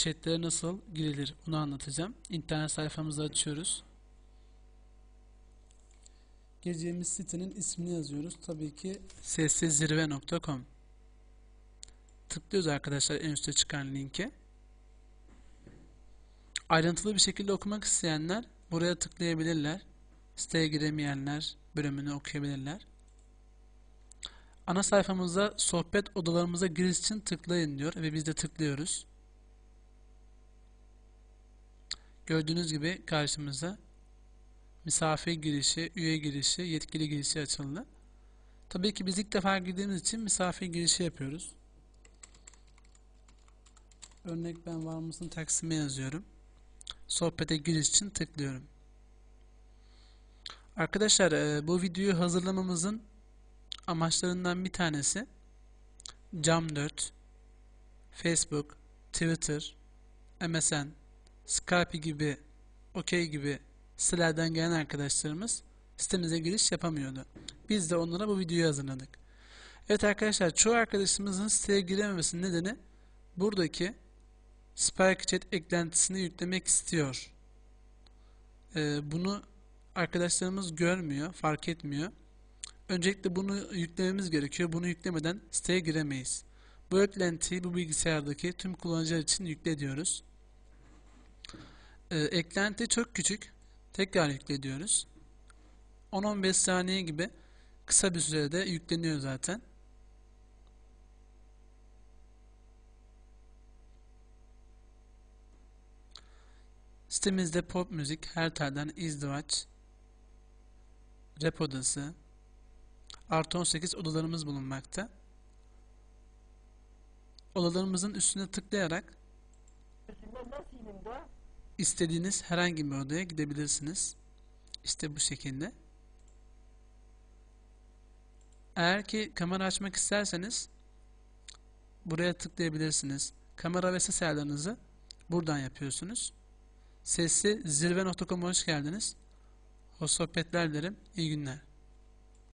chatlere nasıl girilir bunu anlatacağım. İnternet sayfamızı açıyoruz. Gireceğimiz sitenin ismini yazıyoruz. Tabii ki sessizzirve.com Tıklıyoruz arkadaşlar en üstte çıkan linke. Ayrıntılı bir şekilde okumak isteyenler buraya tıklayabilirler. Siteye giremeyenler bölümünü okuyabilirler. Ana sayfamızda sohbet odalarımıza giriş için tıklayın diyor ve biz de tıklıyoruz. Gördüğünüz gibi karşımıza misafir girişi, üye girişi, yetkili girişi açıldı. Tabii ki biz ilk defa girdiğimiz için misafir girişi yapıyoruz. Örnek ben var mısın Taksim'e yazıyorum. Sohbete giriş için tıklıyorum. Arkadaşlar e, bu videoyu hazırlamamızın amaçlarından bir tanesi Cam4, Facebook, Twitter, MSN, Skype gibi, OK gibi sitelerden gelen arkadaşlarımız sitemize giriş yapamıyordu. Biz de onlara bu videoyu hazırladık. Evet arkadaşlar çoğu arkadaşımızın siteye girememesinin nedeni buradaki SparkChat eklentisini yüklemek istiyor. Ee, bunu arkadaşlarımız görmüyor, fark etmiyor. Öncelikle bunu yüklememiz gerekiyor. Bunu yüklemeden siteye giremeyiz. Bu eklentiyi bu bilgisayardaki tüm kullanıcılar için yükle diyoruz. Ee, eklenti çok küçük. Tekrar yükle diyoruz. 10-15 saniye gibi kısa bir sürede yükleniyor zaten. Sitemizde pop müzik, her telden izdivaç, rap odası, artı 18 odalarımız bulunmakta. Odalarımızın üstüne tıklayarak istediğiniz herhangi bir odaya gidebilirsiniz. İşte bu şekilde. Eğer ki kamera açmak isterseniz buraya tıklayabilirsiniz. Kamera ve ses ayarlarınızı buradan yapıyorsunuz. Sesli zirve.com'a hoş geldiniz. Hoş sohbetler dilerim. İyi günler.